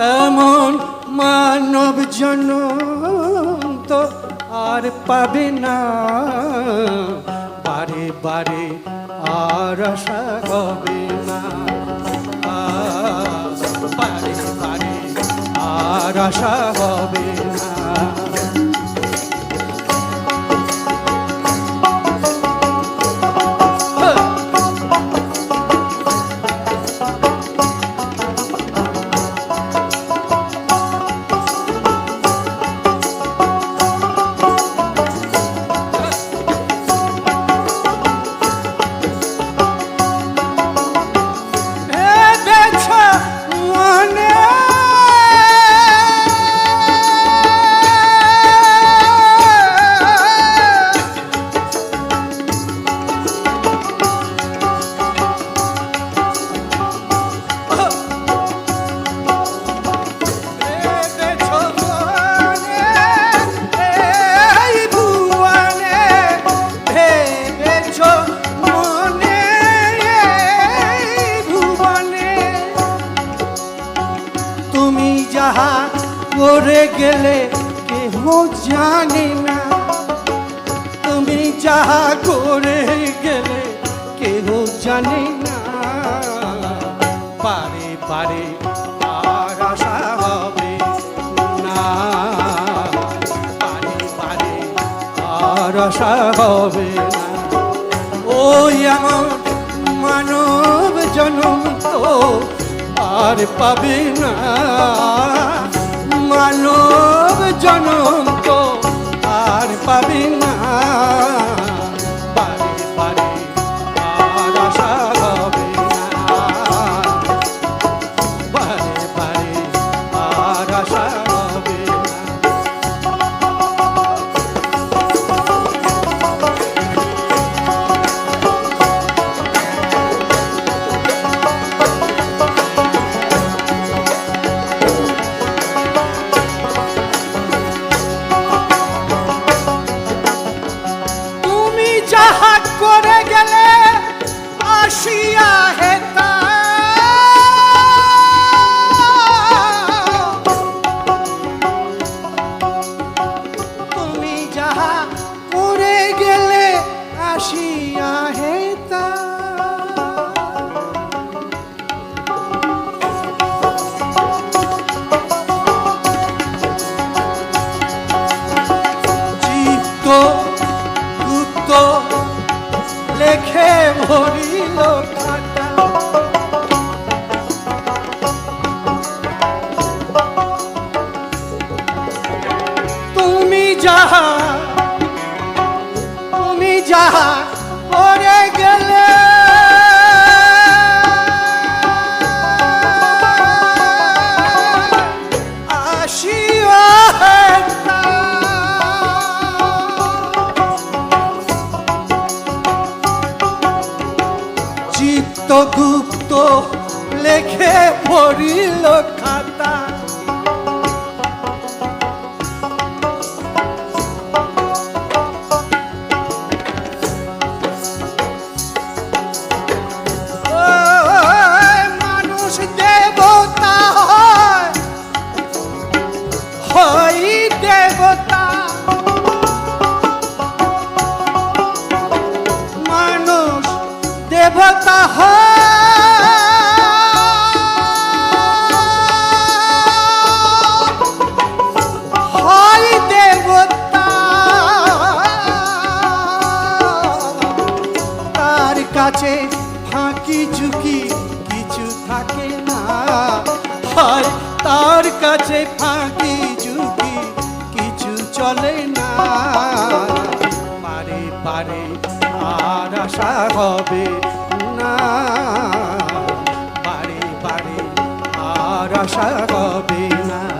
এমন মানব জন্য তো আর পাবে না। বারে বারে আর আশা হবে না। বারে বারে আর আশা হবে না। যাহা করে গেলে কেহ জানে না। তুমি যাহা করে গেলে কেহ জানে না। পারে পারে, আর আশা হবে না। পারে পারে, আর আশা হবে না। ওই আমার মানব জনম তো আর পাবি না। মানব জনম তো আর পাবে আসিয়া হেতা লেখে ভরিল চিত্তগুপ্ত লেখে পড়িল খাতা। মানুষ কাছে ফাঁকি ঝুঁকি কিছু থাকে না। হয় তার কাছে ফাঁকি ঝুঁকি কিছু চলে না। পারে পারে আর আশা হবে না। পারে পারে আর আশা হবে না।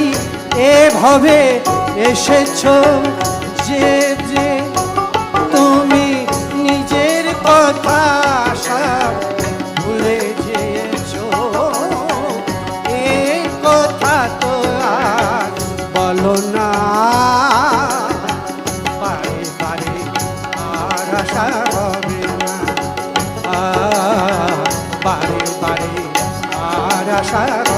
ভাবে এসেছ যে যে তুমি নিজের কথা আশা ভুলে যেয়েছ। কথা তো আর বলো না। আর হবে না। আর